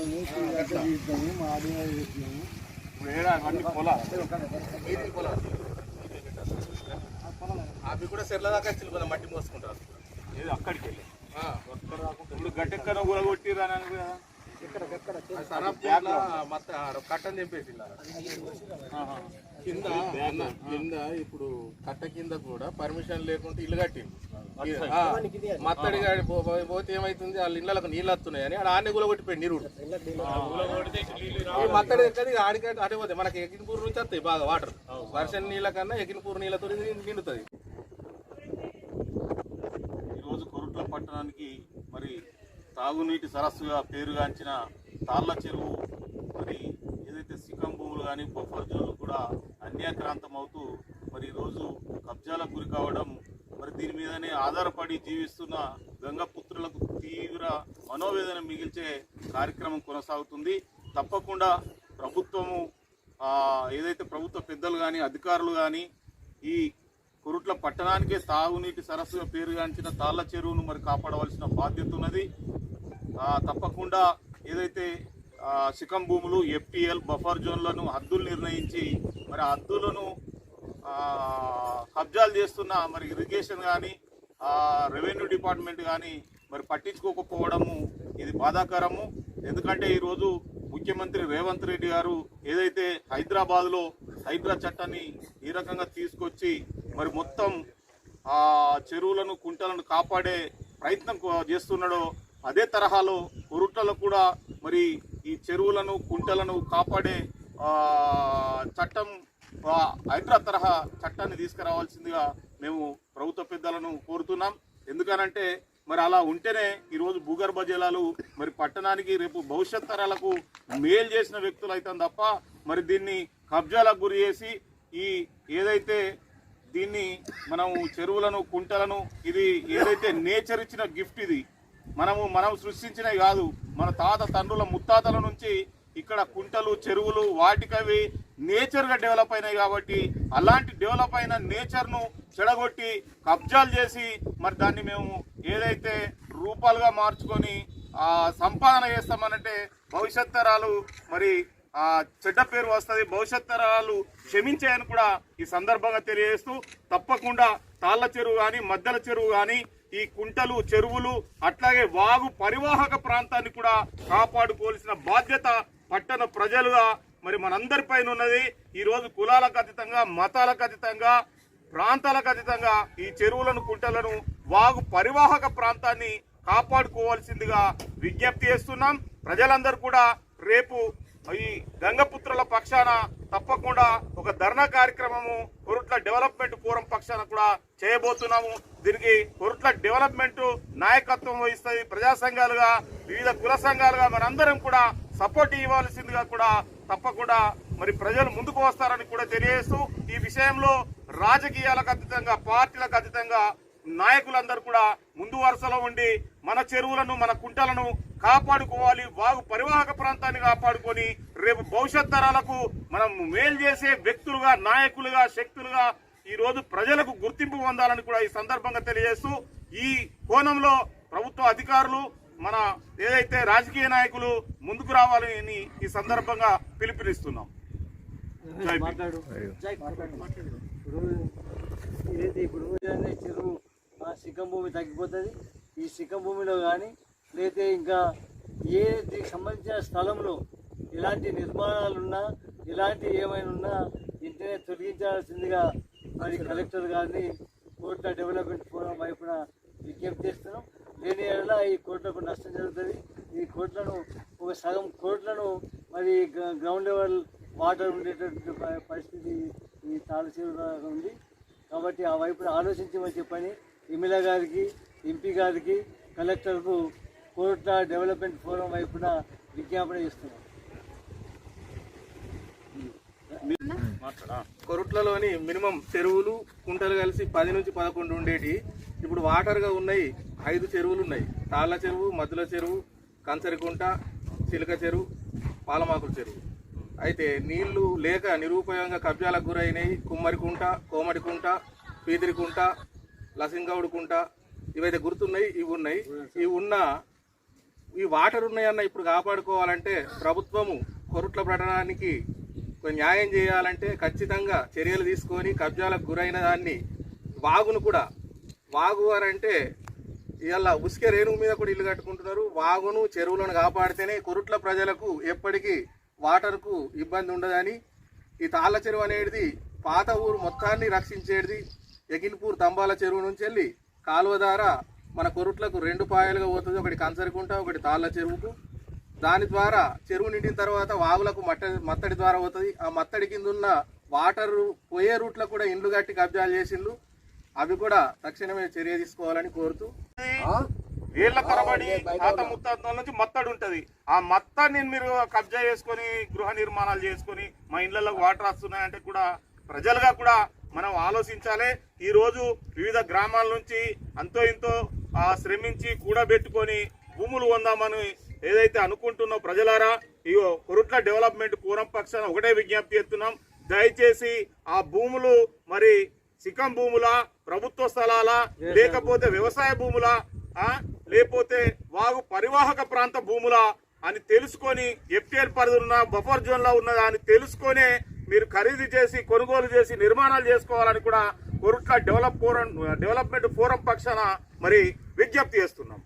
తీస్తాము తీస్తాము మా నీటి పొలాలు? అవి కూడా చెర్ల దాకా కొంచెం మట్టి మోసుకుంటారు. ఏది అక్కడికి వెళ్ళి? ఆ. ఇప్పుడు గట్టెక్కన కూరగొట్టిరా కదా ఆ సరఫ్లా మొత్తం కట్టని. కింద ఇప్పుడు కట్ట కింద కూడా పర్మిషన్ లేకుండా ఇల్లు కట్టింది మత్తడి పోతే ఏమైతుంది? వాళ్ళ ఇళ్ళకి నీళ్ళు వస్తున్నాయి అని ఆడ ఆనే గులగొట్టిపోయి నీరు ఈ మత్తడి ఎక్కడి పోతాయి మనకి ఎకినపూర్ నుంచి వస్తాయి బాగా వాటర్. వర్షం నీళ్ళ కన్నా ఎకినపూర్ నీళ్ళతో నిండుతుంది. ఈరోజు కొరుట్ల పట్టణానికి మరి తాగునీటి సరస్సుగా పేరుగాంచిన తాళ్ళ చెరువు మరి ఏదైతే సిక్కం భూములు కానీ బొఫర్ జోన్లు కూడా అన్యాక్రాంతం అవుతూ మరి ఈరోజు కబ్జాలకు గురి కావడం మరి దీని మీదనే ఆధారపడి జీవిస్తున్న గంగపుత్రులకు తీవ్ర మనోవేదన మిగిల్చే కార్యక్రమం కొనసాగుతుంది. తప్పకుండా ప్రభుత్వము ఏదైతే ప్రభుత్వ పెద్దలు కానీ అధికారులు కానీ ఈ కురుట్ల పట్టణానికే తాగునీటి సరస్సుగా పేరుగాంచిన తాళ్ళ చెరువును మరి కాపాడవలసిన బాధ్యత ఉన్నది. తప్పకుండా ఏదైతే ఆ, శిఖం భూములు ఎఫ్టిఎల్ బఫర్ జోన్లను హద్దులు నిర్ణయించి మరి హద్దులను కబ్జాలు చేస్తున్న మరి ఇరిగేషన్ కానీ రెవెన్యూ డిపార్ట్మెంట్ కానీ మరి పట్టించుకోకపోవడము ఇది బాధాకరము. ఎందుకంటే ఈరోజు ముఖ్యమంత్రి రేవంత్ రెడ్డి గారు ఏదైతే హైదరాబాద్లో హైడ్రా చట్టాన్ని ఈ రకంగా తీసుకొచ్చి మరి మొత్తం చెరువులను కుంటలను కాపాడే ప్రయత్నం చేస్తున్నాడో అదే తరహాలో కొరుట్లలో కూడా మరి ఈ చెరువులను కుంటలను కాపాడే చట్టం ఆ, హైడ్రా తరహా చట్టాన్ని తీసుకురావాల్సిందిగా మేము ప్రభుత్వ పెద్దలను కోరుతున్నాం. ఎందుకనంటే మరి అలా ఉంటేనే ఈరోజు భూగర్భ జలాలు మరి పట్టణానికి రేపు భవిష్యత్ తరాలకు మేలు చేసిన వ్యక్తులు అవుతాం తప్ప మరి దీన్ని కబ్జాలకు గురి చేసి ఈ ఏదైతే దీన్ని మనం చెరువులను కుంటలను ఇది ఏదైతే నేచర్ ఇచ్చిన గిఫ్ట్ ఇది మనము మనం సృష్టించినవి కాదు. మన తాత తండ్రుల ముత్తాతల నుంచి ఇక్కడ కుంటలు చెరువులు వాటికవి నేచర్గా డెవలప్ అయినాయి కాబట్టి అలాంటి డెవలప్ అయిన నేచర్ను చెడగొట్టి కబ్జాలు చేసి మరి దాన్ని మేము ఏదైతే రూపాలుగా మార్చుకొని సంపాదన చేస్తామనంటే భవిష్యత్ తరాలు మరి ఆ చెడ్డ పేరు వస్తుంది. భవిష్యత్ తరాలు క్షమించాయని కూడా ఈ సందర్భంగా తెలియజేస్తూ తప్పకుండా తాళ్ళ చెరువు కానీ మద్దెల చెరువు కానీ ఈ కుంటలు చెరువులు అట్లాగే వాగు పరివాహక ప్రాంతాన్ని కూడా కాపాడుకోవాల్సిన బాధ్యత పట్టణ ప్రజలుగా మరి మనందరిపైన ఉన్నది. ఈరోజు కులాలకు అతీతంగా మతాలకు అతీతంగా ప్రాంతాలకు అతీతంగా ఈ చెరువులను కుంటలను వాగు పరివాహక ప్రాంతాన్ని కాపాడుకోవాల్సిందిగా విజ్ఞప్తి చేస్తున్నాం. ప్రజలందరూ కూడా రేపు ఈ గంగపుత్రుల పక్షాన తప్పకుండా ఒక ధర్నా కార్యక్రమము కొరుట్ల డెవలప్మెంట్ ఫోరం పక్షాన కూడా చేయబోతున్నాము. దీనికి కొరుట్ల డెవలప్మెంట్ నాయకత్వం వహిస్తుంది. ప్రజా సంఘాలుగా వివిధ కుల సంఘాలుగా మనందరం కూడా సపోర్ట్ ఇవ్వాల్సిందిగా కూడా తప్పకుండా మరి ప్రజలు ముందుకు వస్తారని కూడా తెలియజేస్తూ ఈ విషయంలో రాజకీయాలకు అతీతంగా పార్టీలకు అతీతంగా నాయకులందరూ కూడా ముందు వరుసలో ఉండి మన చెరువులను మన కుంటలను కాపాడుకోవాలి వాగు పరివాహక ప్రాంతాన్ని కాపాడుకొని రేపు భవిష్యత్ తరాలకు మనం మేలు చేసే వ్యక్తులుగా నాయకులుగా శక్తులుగా ఈ రోజు ప్రజలకు గుర్తింపు పొందాలని కూడా ఈ సందర్భంగా తెలియజేస్తూ ఈ కోణంలో ప్రభుత్వ అధికారులు మన ఏదైతే రాజకీయ నాయకులు ముందుకు రావాలని ఈ సందర్భంగా పిలుపునిస్తున్నాం. ఇప్పుడు శిఖం భూమి తగ్గిపోతుంది. ఈ శిఖం భూమిలో కానీ లేదా ఇంకా ఏ దీనికి సంబంధించిన స్థలంలో ఎలాంటి నిర్మాణాలున్నా ఇలాంటి ఎలాంటి ఏమైనా ఉన్నా ఇంటనే తొలగించాల్సిందిగా మరి కలెక్టర్ గారిని కోట్ల డెవలప్మెంట్ ఫోరం వైపున విజ్ఞప్తి చేస్తున్నాం. లేని ఎడల ఈ కోట్లకు నష్టం జరుగుతుంది. ఈ కోట్లను ఒక సగం కోట్లను మరి గ- గ్రౌండ్ లెవెల్ వాటర్ ఉండేటటువంటి పరిస్థితి ఈ తాలసీలో ఉంది. కాబట్టి ఆ వైపున ఆలోచించమని చెప్పని ఎమ్మెల్యే గారికి ఎంపీ గారికి కలెక్టర్కు కోట్ల డెవలప్మెంట్ ఫోరం వైపున విజ్ఞాపన చేస్తున్నాం. కొరుట్లలోని మినిమం చెరువులు కుంటలు కలిసి పది నుంచి పదకొండు ఉండేటి. ఇప్పుడు వాటర్గా ఉన్నాయి ఐదు చెరువులు ఉన్నాయి. తాళ్ళ చెరువు మద్దుల చెరువు కంచరికుంట చిలక చెరువు పాలమాకుల చెరువు. అయితే నీళ్ళు లేక నిరుపయోగంగా కబ్జాలకు గురైనవి కుమ్మరికుంట కోమడికుంట పీదిరికుంట లసింగౌడ్ కుంట ఇవైతే గుర్తున్నాయి ఇవి ఉన్నాయి. ఇవి ఉన్న ఈ వాటర్ ఉన్నాయన్న ఇప్పుడు కాపాడుకోవాలంటే ప్రభుత్వము కొరుట్ల పడడానికి న్యాయం చేయాలంటే ఖచ్చితంగా చర్యలు తీసుకొని కబ్జాలకు గురైన దాన్ని వాగును కూడా. వాగు అని అంటే ఇవాళ ఉసుక రేణువు మీద కూడా ఇల్లు కట్టుకుంటున్నారు. వాగును చెరువులను కాపాడితేనే కొరుట్ల ప్రజలకు ఎప్పటికీ వాటర్కు ఇబ్బంది ఉండదని. ఈ తాళ్ళ చెరువు అనేది పాత ఊరు మొత్తాన్ని రక్షించేది. ఎగిన్పూర్ తంబాల చెరువు నుంచి వెళ్ళి కాలువ ద్వారా మన కొరుట్లకు రెండు పాయలుగా పోతుంది. ఒకటి కంచరికుంట ఒకటి తాళ్ళ చెరువుకు. దాని ద్వారా చెరువు నిండిన తర్వాత వాగులకు మట్ట మత్తడి ద్వారా పోతుంది. ఆ మత్తడి కింద ఉన్న వాటర్ పోయే రూట్లో కూడా ఇండ్లు కట్టి కబ్జాలు చేసిండ్రు అవి కూడా తక్షణమే చర్య తీసుకోవాలని కోరుతూ. ఏళ్ళ తరబడి తాత ముత్తాతల నుంచి మత్తడి ఉంటది. ఆ మత్తాన్ని మీరు కబ్జా చేసుకొని గృహ నిర్మాణాలు చేసుకొని మా ఇళ్ళలో వాటర్ వస్తున్నాయంటే కూడా ప్రజలుగా కూడా మనం ఆలోచించాలి. ఈరోజు వివిధ గ్రామాల నుంచి అంతో ఇంతో శ్రమించి కూడబెట్టుకొని భూములు పొందామని ఏదైతే అనుకుంటున్నో ప్రజలారా ఇగో కొరుట్ల డెవలప్మెంట్ పూరం పక్షాన ఒకటే విజ్ఞప్తి చేస్తున్నాం. దయచేసి ఆ భూములు మరి సికం భూములా ప్రభుత్వ స్థలాలా లేకపోతే వ్యవసాయ భూములా ఆ లేకపోతే వాగు పరివాహక ప్రాంత భూములా అని తెలుసుకొని ఎఫ్టీఎల్ పరిధి ఉన్న బఫర్ జోన్లో ఉన్నదా అని తెలుసుకొనే మీరు ఖరీదు చేసి కొనుగోలు చేసి నిర్మాణాలు చేసుకోవాలని కూడా Korutla develop forum development forum పక్షాన మరి విజ్ఞప్తి చేస్తున్నాం.